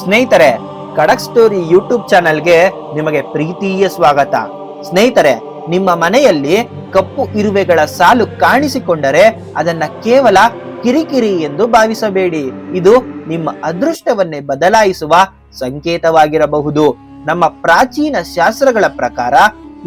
ಸ್ನೇಹಿತರೆ, ಖಡಕ್ story YouTube ಚಾನೆಲ್ಗೆ ನಿಮಗೆ ಪ್ರೀತಿಯ ಸ್ವಾಗತ. ಸ್ನೇಹಿತರೆ, ನಿಮ್ಮ ಮನೆಯಲ್ಲಿ ಕಪ್ಪು ಇರುವೆಗಳ ಸಾಲು ಕಾಣಿಸಿಕೊಂಡರೆ ಅದನ್ನ ಕೇವಲ ಕಿರಿಕಿರಿ ಎಂದು ಭಾವಿಸಬೇಡಿ. ಇದು ನಿಮ್ಮ ಅದೃಷ್ಟವನ್ನೇ ಬದಲಾಯಿಸುವ ಸಂಕೇತವಾಗಿರಬಹುದು. ನಮ್ಮ ಪ್ರಾಚೀನ ಶಾಸ್ತ್ರಗಳ ಪ್ರಕಾರ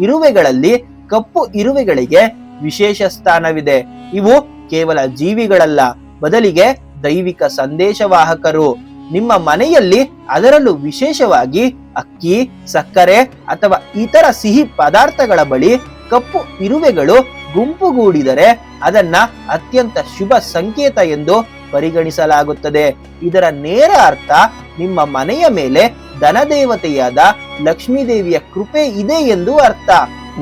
ಇರುವೆಗಳಲ್ಲಿ ಕಪ್ಪು ಇರುವೆಗಳಿಗೆ ವಿಶೇಷ ಸ್ಥಾನವಿದೆ. ಇವು ಕೇವಲ ಜೀವಿಗಳಲ್ಲ, ಬದಲಿಗೆ ದೈವಿಕ ಸಂದೇಶವಾಹಕರು. ನಿಮ್ಮ ಮನೆಯಲ್ಲಿ ಅದರಲ್ಲೂ ವಿಶೇಷವಾಗಿ ಅಕ್ಕಿ, ಸಕ್ಕರೆ ಅಥವಾ ಇತರ ಸಿಹಿ ಪದಾರ್ಥಗಳ ಬಳಿ ಕಪ್ಪು ಇರುವೆಗಳು ಗುಂಪುಗೂಡಿದರೆ ಅದನ್ನ ಅತ್ಯಂತ ಶುಭ ಸಂಕೇತ ಎಂದು ಪರಿಗಣಿಸಲಾಗುತ್ತದೆ. ಇದರ ನೇರ ಅರ್ಥ ನಿಮ್ಮ ಮನೆಯ ಮೇಲೆ ಧನದೇವತೆಯಾದ ಲಕ್ಷ್ಮೀದೇವಿಯ ಕೃಪೆ ಇದೆ ಎಂದು ಅರ್ಥ.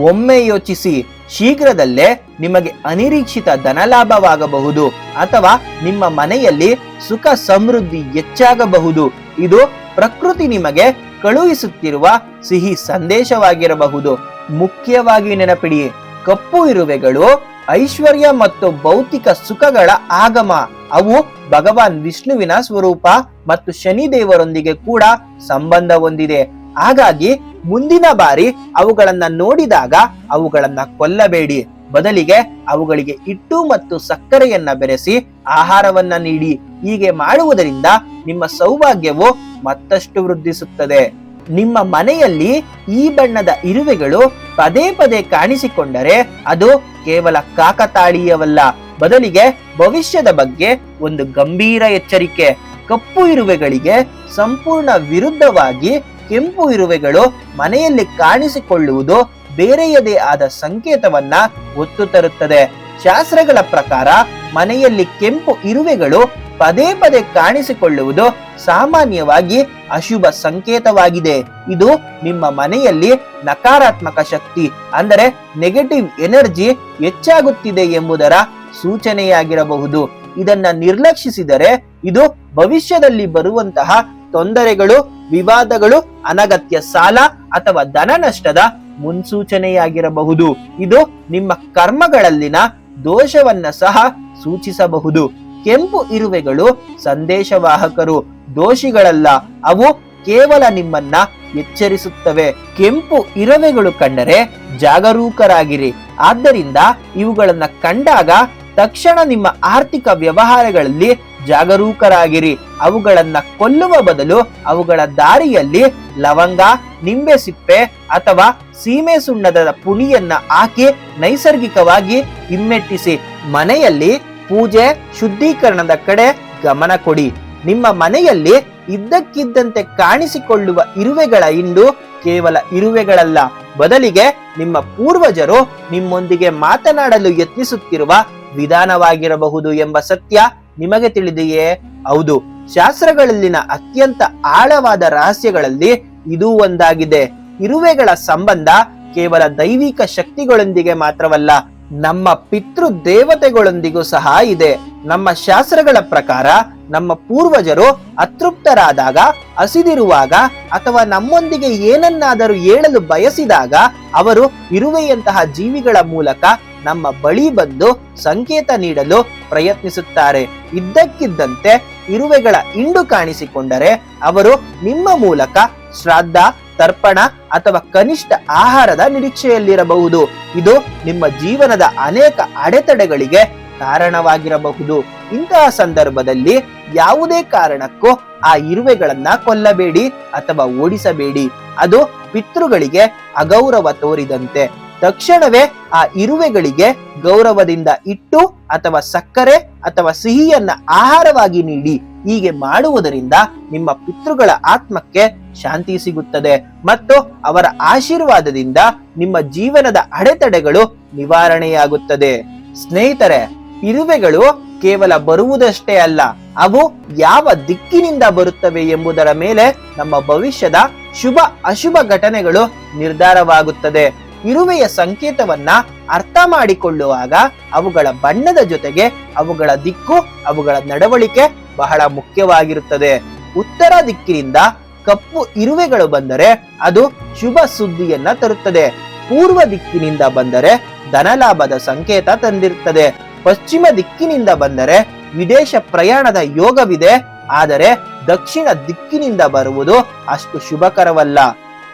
ಒಮ್ಮೆ ಯೋಚಿಸಿ. ಶೀಘ್ರದಲ್ಲೇ ನಿಮಗೆ ಅನಿರೀಕ್ಷಿತ ಧನಲಾಭವಾಗಬಹುದು ಅಥವಾ ನಿಮ್ಮ ಮನೆಯಲ್ಲಿ ಸುಖ ಸಮೃದ್ಧಿ ಹೆಚ್ಚಾಗಬಹುದು. ಇದು ಪ್ರಕೃತಿ ನಿಮಗೆ ಕಳುಹಿಸುತ್ತಿರುವ ಸಿಹಿ ಸಂದೇಶವಾಗಿರಬಹುದು. ಮುಖ್ಯವಾಗಿ ನೆನಪಿಡಿ, ಕಪ್ಪು ಇರುವೆಗಳು ಐಶ್ವರ್ಯ ಮತ್ತು ಭೌತಿಕ ಸುಖಗಳ ಆಗಮ. ಅವು ಭಗವಾನ್ ವಿಷ್ಣುವಿನ ಸ್ವರೂಪ ಮತ್ತು ಶನಿದೇವರೊಂದಿಗೆ ಕೂಡ ಸಂಬಂಧ ಹೊಂದಿದೆ. ಹಾಗಾಗಿ ಮುಂದಿನ ಬಾರಿ ಅವುಗಳನ್ನ ನೋಡಿದಾಗ ಅವುಗಳನ್ನ ಕೊಲ್ಲಬೇಡಿ. ಬದಲಿಗೆ ಅವುಗಳಿಗೆ ಹಿಟ್ಟು ಮತ್ತು ಸಕ್ಕರೆಯನ್ನ ಬೆರೆಸಿ ಆಹಾರವನ್ನ ನೀಡಿ. ಹೀಗೆ ಮಾಡುವುದರಿಂದ ನಿಮ್ಮ ಸೌಭಾಗ್ಯವು ಮತ್ತಷ್ಟು ವೃದ್ಧಿಸುತ್ತದೆ. ನಿಮ್ಮ ಮನೆಯಲ್ಲಿ ಈ ಬಣ್ಣದ ಇರುವೆಗಳು ಪದೇ ಪದೇ ಕಾಣಿಸಿಕೊಂಡರೆ ಅದು ಕೇವಲ ಕಾಕತಾಳೀಯವಲ್ಲ. ಬದಲಿಗೆ ಭವಿಷ್ಯದ ಬಗ್ಗೆ ಒಂದು ಗಂಭೀರ ಎಚ್ಚರಿಕೆ. ಕಪ್ಪು ಇರುವೆಗಳಿಗೆ ಸಂಪೂರ್ಣ ವಿರುದ್ಧವಾಗಿ ಕೆಂಪು ಇರುವೆಗಳು ಮನೆಯಲ್ಲಿ ಕಾಣಿಸಿಕೊಳ್ಳುವುದು ಬೇರೆಯದೇ ಆದ ಸಂಕೇತವನ್ನ ಒತ್ತು ತರುತ್ತದೆ. ಶಾಸ್ತ್ರಗಳ ಪ್ರಕಾರ ಮನೆಯಲ್ಲಿ ಕೆಂಪು ಇರುವೆಗಳು ಪದೇ ಪದೇ ಕಾಣಿಸಿಕೊಳ್ಳುವುದು ಸಾಮಾನ್ಯವಾಗಿ ಅಶುಭ ಸಂಕೇತವಾಗಿದೆ. ಇದು ನಿಮ್ಮ ಮನೆಯಲ್ಲಿ ನಕಾರಾತ್ಮಕ ಶಕ್ತಿ, ಅಂದರೆ ನೆಗೆಟಿವ್ ಎನರ್ಜಿ ಹೆಚ್ಚಾಗುತ್ತಿದೆ ಎಂಬುದರ ಸೂಚನೆಯಾಗಿರಬಹುದು. ಇದನ್ನ ನಿರ್ಲಕ್ಷಿಸಿದರೆ ಇದು ಭವಿಷ್ಯದಲ್ಲಿ ಬರುವಂತಹ ತೊಂದರೆಗಳು, ವಿವಾದಗಳು, ಅನಗತ್ಯ ಸಾಲ ಅಥವಾ ಧನ ನಷ್ಟದ ಮುನ್ಸೂಚನೆಯಾಗಿರಬಹುದು. ಇದು ನಿಮ್ಮ ಕರ್ಮಗಳಲ್ಲಿನ ದೋಷವನ್ನ ಸಹ ಸೂಚಿಸಬಹುದು. ಕೆಂಪು ಇರುವೆಗಳು ಸಂದೇಶವಾಹಕರು, ದೋಷಿಗಳಲ್ಲ. ಅವು ಕೇವಲ ನಿಮ್ಮನ್ನ ಎಚ್ಚರಿಸುತ್ತವೆ. ಕೆಂಪು ಇರುವೆಗಳು ಕಂಡರೆ ಜಾಗರೂಕರಾಗಿರಿ. ಆದ್ದರಿಂದ ಇವುಗಳನ್ನ ಕಂಡಾಗ ತಕ್ಷಣ ನಿಮ್ಮ ಆರ್ಥಿಕ ವ್ಯವಹಾರಗಳಲ್ಲಿ ಜಾಗರೂಕರಾಗಿರಿ. ಅವುಗಳನ್ನ ಕೊಲ್ಲುವ ಬದಲು ಅವುಗಳ ದಾರಿಯಲ್ಲಿ ಲವಂಗ, ನಿಂಬೆ ಸಿಪ್ಪೆ ಅಥವಾ ಸೀಮೆ ಸುಣ್ಣದ ಪುಣಿಯನ್ನ ಹಾಕಿ ನೈಸರ್ಗಿಕವಾಗಿ ಹಿಮ್ಮೆಟ್ಟಿಸಿ ಮನೆಯಲ್ಲಿ ಪೂಜೆ, ಶುದ್ಧೀಕರಣದ ಕಡೆ ಗಮನ ಕೊಡಿ. ನಿಮ್ಮ ಮನೆಯಲ್ಲಿ ಇದ್ದಕ್ಕಿದ್ದಂತೆ ಕಾಣಿಸಿಕೊಳ್ಳುವ ಇರುವೆಗಳ ಇಂದು ಕೇವಲ ಇರುವೆಗಳಲ್ಲ. ಬದಲಿಗೆ ನಿಮ್ಮ ಪೂರ್ವಜರು ನಿಮ್ಮೊಂದಿಗೆ ಮಾತನಾಡಲು ಯತ್ನಿಸುತ್ತಿರುವ ವಿಧಾನವಾಗಿರಬಹುದು ಎಂಬ ಸತ್ಯ ನಿಮಗೆ ತಿಳಿದೆಯೇ ಹೌದು. ಶಾಸ್ತ್ರಗಳಲ್ಲಿನ ಅತ್ಯಂತ ಆಳವಾದ ರಹಸ್ಯಗಳಲ್ಲಿ ಇದು ಒಂದಾಗಿದೆ. ಇರುವೆಗಳ ಸಂಬಂಧ ಕೇವಲ ದೈವಿಕ ಶಕ್ತಿಗಳೊಂದಿಗೆ ಮಾತ್ರವಲ್ಲ, ನಮ್ಮ ಪಿತೃ ದೇವತೆಗಳೊಂದಿಗೂ ಸಹ ಇದೆ. ನಮ್ಮ ಶಾಸ್ತ್ರಗಳ ಪ್ರಕಾರ ನಮ್ಮ ಪೂರ್ವಜರು ಅತೃಪ್ತರಾದಾಗ, ಹಸಿದಿರುವಾಗ ಅಥವಾ ನಮ್ಮೊಂದಿಗೆ ಏನನ್ನಾದರೂ ಹೇಳಲು ಬಯಸಿದಾಗ ಅವರು ಇರುವೆಯಂತಹ ಜೀವಿಗಳ ಮೂಲಕ ನಮ್ಮ ಬಳಿ ಬಂದು ಸಂಕೇತ ನೀಡಲು ಪ್ರಯತ್ನಿಸುತ್ತಾರೆ. ಇದ್ದಕ್ಕಿದ್ದಂತೆ ಇರುವೆಗಳ ಇಂಡು ಕಾಣಿಸಿಕೊಂಡರೆ ಅವರು ನಿಮ್ಮ ಮೂಲಕ ಶ್ರಾದ್ದ, ತರ್ಪಣ ಅಥವಾ ಕನಿಷ್ಠ ಆಹಾರದ ನಿರೀಕ್ಷೆಯಲ್ಲಿರಬಹುದು. ಇದು ನಿಮ್ಮ ಜೀವನದ ಅನೇಕ ಅಡೆತಡೆಗಳಿಗೆ ಕಾರಣವಾಗಿರಬಹುದು. ಇಂತಹ ಸಂದರ್ಭದಲ್ಲಿ ಯಾವುದೇ ಕಾರಣಕ್ಕೂ ಆ ಇರುವೆಗಳನ್ನ ಕೊಲ್ಲಬೇಡಿ ಅಥವಾ ಓಡಿಸಬೇಡಿ. ಅದು ಪಿತೃಗಳಿಗೆ ಅಗೌರವ ತೋರಿದಂತೆ. ತಕ್ಷಣವೇ ಆ ಇರುವೆಗಳಿಗೆ ಗೌರವದಿಂದ ಇಟ್ಟು ಅಥವಾ ಸಕ್ಕರೆ ಅಥವಾ ಸಿಹಿಯನ್ನ ಆಹಾರವಾಗಿ ನೀಡಿ ಹೀಗೆ ಮಾಡುವುದರಿಂದ ನಿಮ್ಮ ಪಿತೃಗಳ ಆತ್ಮಕ್ಕೆ ಶಾಂತಿ ಸಿಗುತ್ತದೆ ಮತ್ತು ಅವರ ಆಶೀರ್ವಾದದಿಂದ ನಿಮ್ಮ ಜೀವನದ ಅಡೆತಡೆಗಳು ನಿವಾರಣೆಯಾಗುತ್ತದೆ. ಸ್ನೇಹಿತರೆ, ಇರುವೆಗಳು ಕೇವಲ ಬರುವುದಷ್ಟೇ ಅಲ್ಲ, ಅವು ಯಾವ ದಿಕ್ಕಿನಿಂದ ಬರುತ್ತವೆ ಎಂಬುದರ ಮೇಲೆ ನಮ್ಮ ಭವಿಷ್ಯದ ಶುಭ ಅಶುಭ ಘಟನೆಗಳು ನಿರ್ಧಾರವಾಗುತ್ತದೆ. ಇರುವೆಯ ಸಂಕೇತವನ್ನ ಅರ್ಥ ಮಾಡಿಕೊಳ್ಳುವಾಗ ಅವುಗಳ ಬಣ್ಣದ ಜೊತೆಗೆ ಅವುಗಳ ದಿಕ್ಕು, ಅವುಗಳ ನಡವಳಿಕೆ ಬಹಳ ಮುಖ್ಯವಾಗಿರುತ್ತದೆ. ಉತ್ತರ ದಿಕ್ಕಿನಿಂದ ಕಪ್ಪು ಇರುವೆಗಳು ಬಂದರೆ ಅದು ಶುಭ ಸುದ್ದಿಯನ್ನ ತರುತ್ತದೆ. ಪೂರ್ವ ದಿಕ್ಕಿನಿಂದ ಬಂದರೆ ಧನಲಾಭದ ಸಂಕೇತ ತಂದಿರುತ್ತದೆ. ಪಶ್ಚಿಮ ದಿಕ್ಕಿನಿಂದ ಬಂದರೆ ವಿದೇಶ ಪ್ರಯಾಣದ ಯೋಗವಿದೆ, ಆದರೆ ದಕ್ಷಿಣ ದಿಕ್ಕಿನಿಂದ ಬರುವುದು ಅಷ್ಟು ಶುಭಕರವಲ್ಲ.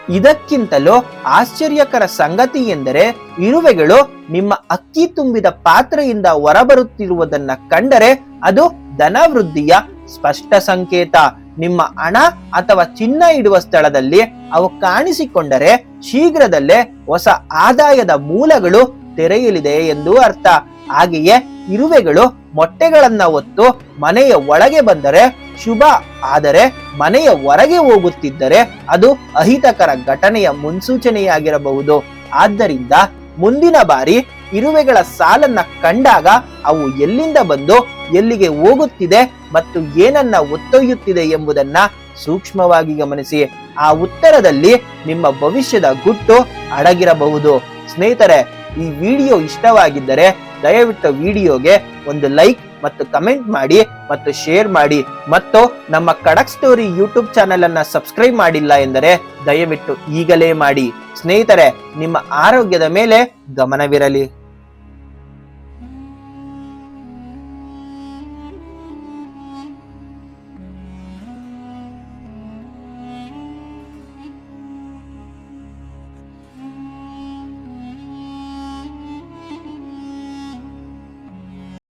ಇದಕ್ಕಿಂತಲೂ ಆಶ್ಚರ್ಯಕರ ಸಂಗತಿ ಎಂದರೆ ಇರುವೆಗಳು ನಿಮ್ಮ ಅಕ್ಕಿ ತುಂಬಿದ ಪಾತ್ರೆಯಿಂದ ಹೊರಬರುತ್ತಿರುವುದನ್ನ ಕಂಡರೆ ಅದು ಧನವೃದ್ಧಿಯ ಸ್ಪಷ್ಟ ಸಂಕೇತ. ನಿಮ್ಮ ಹಣ ಅಥವಾ ಚಿನ್ನ ಇಡುವ ಸ್ಥಳದಲ್ಲಿ ಅವು ಕಾಣಿಸಿಕೊಂಡರೆ ಶೀಘ್ರದಲ್ಲೇ ಹೊಸ ಆದಾಯದ ಮೂಲಗಳು ತೆರೆಯಲಿದೆ ಎಂದು ಅರ್ಥ. ಹಾಗೆಯೇ ಇರುವೆಗಳು ಮೊಟ್ಟೆಗಳನ್ನ ಹೊತ್ತು ಮನೆಯ ಒಳಗೆ ಬಂದರೆ ಶುಭ. ಆದರೆ ಮನೆಯ ಹೊರಗೆ ಹೋಗುತ್ತಿದ್ದರೆ ಅದು ಅಹಿತಕರ ಘಟನೆಯ ಮುನ್ಸೂಚನೆಯಾಗಿರಬಹುದು. ಆದ್ದರಿಂದ ಮುಂದಿನ ಬಾರಿ ಇರುವೆಗಳ ಸಾಲನ್ನ ಕಂಡಾಗ ಅವು ಎಲ್ಲಿಂದ ಬಂದು, ಎಲ್ಲಿಗೆ ಹೋಗುತ್ತಿದೆ ಮತ್ತು ಏನನ್ನ ಒತ್ತೊಯ್ಯುತ್ತಿದೆ ಎಂಬುದನ್ನ ಸೂಕ್ಷ್ಮವಾಗಿ ಗಮನಿಸಿ. ಆ ಉತ್ತರದಲ್ಲಿ ನಿಮ್ಮ ಭವಿಷ್ಯದ ಗುಟ್ಟು ಅಡಗಿರಬಹುದು. ಸ್ನೇಹಿತರೆ, ಈ ವಿಡಿಯೋ ಇಷ್ಟವಾಗಿದ್ದರೆ ದಯವಿಟ್ಟು ವಿಡಿಯೋಗೆ ಒಂದು ಲೈಕ್ ಮತ್ತು ಕಮೆಂಟ್ ಮಾಡಿ. ಮತ್ತು ಶೇರ್ ಮಾಡಿ ಮತ್ತು ನಮ್ಮ ಕಡಕ್ ಸ್ಟೋರಿ ಯೂಟ್ಯೂಬ್ ಚಾನೆಲ್ ಅನ್ನ ಸಬ್ಸ್ಕ್ರೈಬ್ ಮಾಡಿಲ್ಲ ಎಂದರೆ ದಯವಿಟ್ಟು ಈಗಲೇ ಮಾಡಿ. ಸ್ನೇಹಿತರೆ, ನಿಮ್ಮ ಆರೋಗ್ಯದ ಮೇಲೆ ಗಮನವಿರಲಿ.